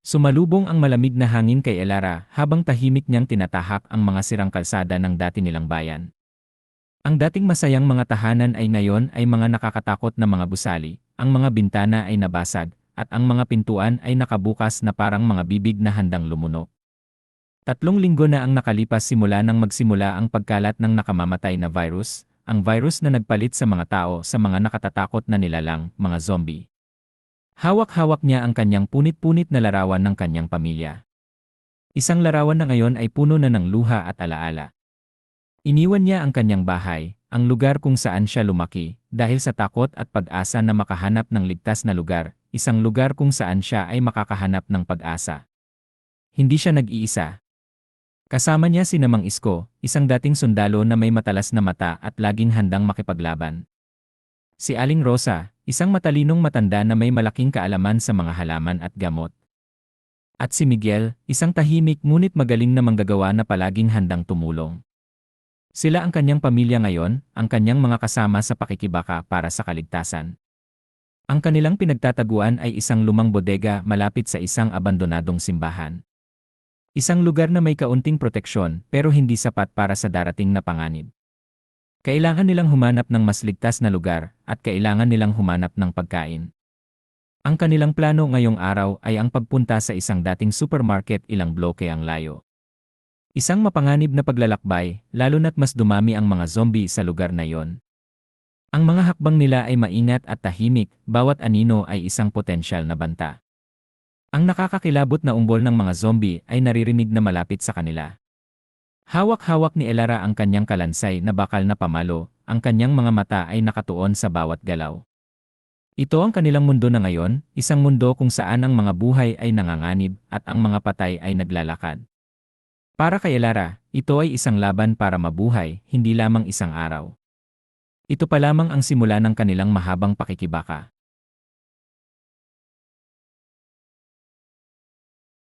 Sumalubong ang malamig na hangin kay Elara habang tahimik niyang tinatahak ang mga sirang kalsada ng dati nilang bayan. Ang dating masayang mga tahanan ay ngayon ay mga nakakatakot na mga busali, ang mga bintana ay nabasag, at ang mga pintuan ay nakabukas na parang mga bibig na handang lumunok. Tatlong linggo na ang nakalipas simula nang magsimula ang pagkalat ng nakamamatay na virus, ang virus na nagpalit sa mga tao sa mga nakatatakot na nilalang, mga zombie. Hawak-hawak niya ang kanyang punit-punit na larawan ng kanyang pamilya. Isang larawan na ngayon ay puno na ng luha at alaala. Iniwan niya ang kanyang bahay, ang lugar kung saan siya lumaki, dahil sa takot at pag-asa na makahanap ng ligtas na lugar, isang lugar kung saan siya ay makakahanap ng pag-asa. Hindi siya nag-iisa. Kasama niya si Namang Isko, isang dating sundalo na may matalas na mata at laging handang makipaglaban. Si Aling Rosa, isang matalinong matanda na may malaking kaalaman sa mga halaman at gamot. At si Miguel, isang tahimik ngunit magaling na manggagawa na palaging handang tumulong. Sila ang kanyang pamilya ngayon, ang kanyang mga kasama sa pakikibaka para sa kaligtasan. Ang kanilang pinagtataguan ay isang lumang bodega malapit sa isang abandonadong simbahan. Isang lugar na may kaunting proteksyon pero hindi sapat para sa darating na panganib. Kailangan nilang humanap ng mas ligtas na lugar at kailangan nilang humanap ng pagkain. Ang kanilang plano ngayong araw ay ang pagpunta sa isang dating supermarket ilang bloke ang layo. Isang mapanganib na paglalakbay, lalo na't mas dumami ang mga zombie sa lugar na yon. Ang mga hakbang nila ay maingat at tahimik, bawat anino ay isang potensyal na banta. Ang nakakakilabot na umbol ng mga zombie ay naririnig na malapit sa kanila. Hawak-hawak ni Elara ang kanyang kalansay na bakal na pamalo, ang kanyang mga mata ay nakatuon sa bawat galaw. Ito ang kanilang mundo na ngayon, isang mundo kung saan ang mga buhay ay nanganganib at ang mga patay ay naglalakad. Para kay Elara, ito ay isang laban para mabuhay, hindi lamang isang araw. Ito pa lamang ang simula ng kanilang mahabang pakikibaka.